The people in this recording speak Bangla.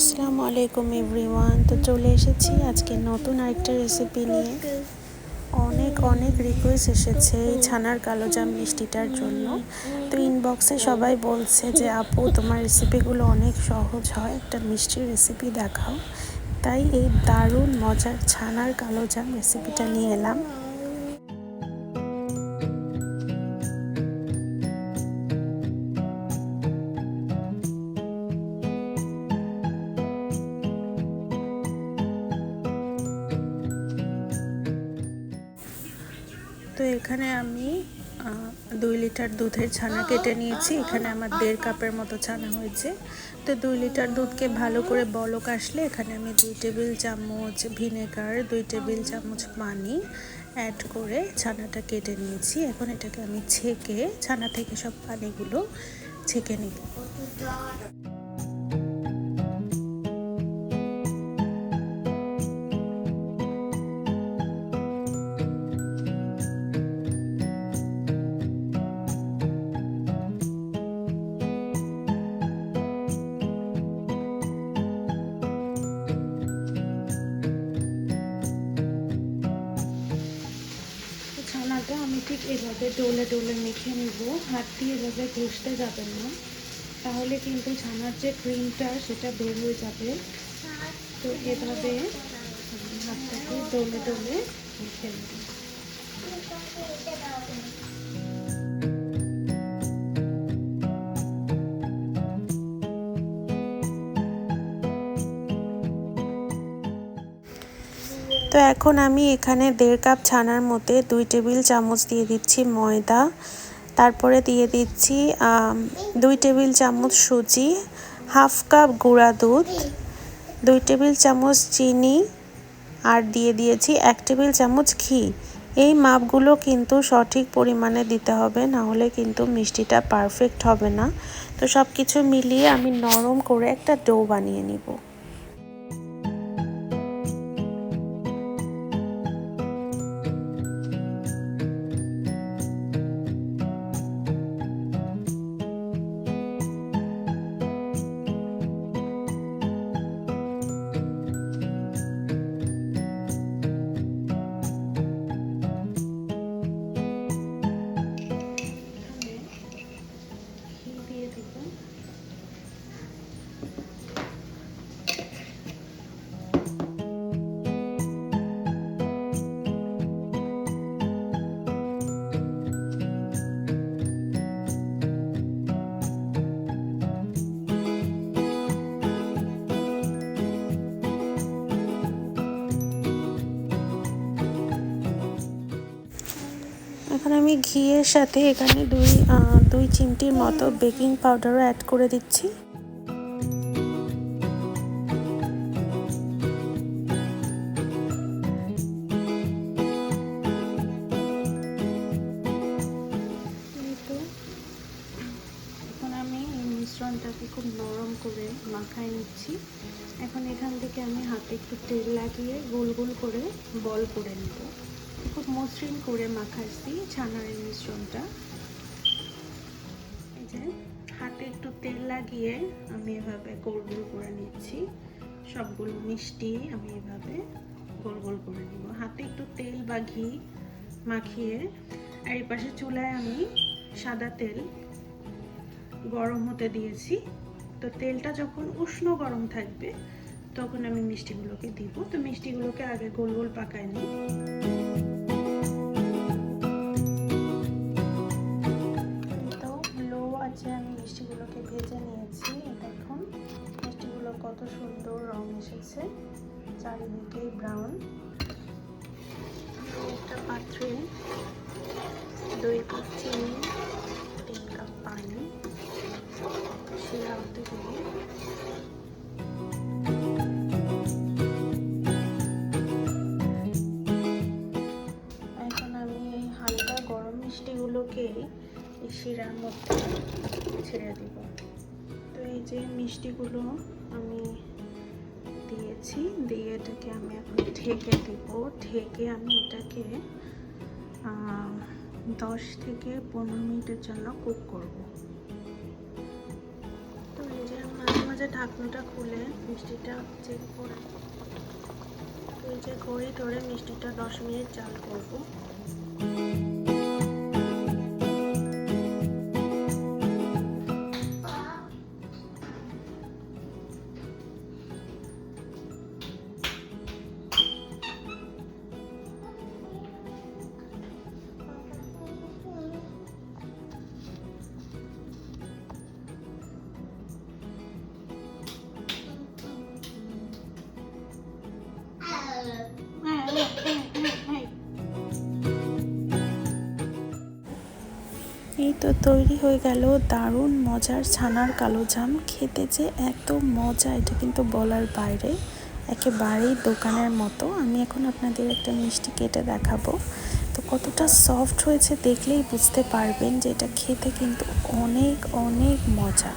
আসসালামু আলাইকুম এভরিওয়ান। তো চলে এসেছি আজকে নতুন আরেকটা রেসিপি নিয়ে। অনেক অনেক রিকোয়েস্ট এসেছে এই ছানার কালো জাম মিষ্টিটার জন্য। তো ইনবক্সে সবাই বলছে যে, আপু, তোমার রেসিপিগুলো অনেক সহজ হয়। একটা মিষ্টির রেসিপি দেখাও। তাই এই দারুণ মজার ছানার কালো জাম রেসিপিটা নিয়ে এলাম। তো এখানে আমি দুই লিটার দুধের ছানা কেটে নিয়েছি। এখানে আমার দেড় কাপের মতো ছানা হয়েছে। তো দুই লিটার দুধকে ভালো করে বলক আসলে এখানে আমি দুই টেবিল চামচ ভিনেগার, দুই টেবিল চামচ পানি অ্যাড করে ছানাটা কেটে নিয়েছি। এখন এটাকে আমি ছেঁকে, ছানা থেকে সব পানিগুলো ছেঁকে নিব। এভাবে ডোলে ডোলে মেখে নেব। হাত দিয়ে এভাবে ঘষতে যাবেন না। তাহলে কিন্তু ছানার যে ক্রিমটা সেটা বের হয়ে যাবে। তো এভাবে হাতটাকে ডোলে ডোলে মেখে নেব। তো এখন আমি এখানে দেড় কাপ ছানার মধ্যে দুই টেবিল চামচ দিয়ে দিচ্ছি ময়দা। তারপরে দিয়ে দিচ্ছি দুই টেবিল চামচ সুজি, হাফ কাপ গুঁড়া দুধ, দুই টেবিল চামচ চিনি আর দিয়ে দিয়েছি এক টেবিল চামচ ঘি। এই মাপগুলো কিন্তু সঠিক পরিমাণে দিতে হবে, না হলে কিন্তু মিষ্টিটা পারফেক্ট হবে না। তো সব কিছু মিলিয়ে আমি নরম করে একটা ডো বানিয়ে নিব। এখন আমি ঘিয়ের সাথে এখানে দুই দুই চিমটির মতো বেকিং পাউডারও অ্যাড করে দিচ্ছি। মিশ্রণটাকে খুব নরম করে মাখায় নিচ্ছি। এখন এখান থেকে আমি হাতে একটু তেল লাগিয়ে গোল গোল করে বল করে নেব। খুব মসৃণ করে মাখাচ্ছি ছানার মিশ্রণটা। হাতে একটু তেল লাগিয়ে আমি এভাবে গোল গোল করে নিচ্ছি। সবগুলো মিষ্টি আমি এভাবে গোল গোল করে নিব। হাতে একটু তেল বা ঘি মাখিয়ে, আর এই পাশে চুলায় আমি সাদা তেল গরম হতে দিয়েছি। তো তেলটা যখন উষ্ণ গরম থাকবে তখন আমি মিষ্টিগুলোকে দিব। তো মিষ্টিগুলোকে আগে গোল গোল পাকায় নিই। তো লো আছে আমি মিষ্টিগুলোকে ভেজে নিয়েছি। দেখুন, মিষ্টিগুলো কত সুন্দর রং এসেছে। চারিদিকেই ব্রাউন একটা পাত্রে দুই কাপ চিনি, তিন কাপ পানি শিরা হতে দিয়ে গরম মিষ্টিগুলোকে এই শিরার মধ্যে ছেড়ে দিব। তো এই যে মিষ্টিগুলো আমি দিয়েছি, দিয়ে এটাকে আমি এখন ঢেকে দিব। ঢেকে আমি এটাকে দশ থেকে পনেরো মিনিটের জন্য কুক করব। তো এই যে মাঝে মাঝে ঢাকনাটা খুলে মিষ্টিটা চেক করে। এই যে ঘড়ি ধরে মিষ্টিটা দশ মিনিট চাল করব। তো তৈরি হয়ে গেল দারুণ মজার ছানার কালো জাম। খেতে যে এত মজা, এটা কিন্তু বলার বাইরে। একেবারেই দোকানের মতো। আমি এখন আপনাদের একটা মিষ্টি কেটে দেখাবো। তো কতটা সফট হয়েছে দেখলেই বুঝতে পারবেন যে এটা খেতে কিন্তু অনেক অনেক মজা।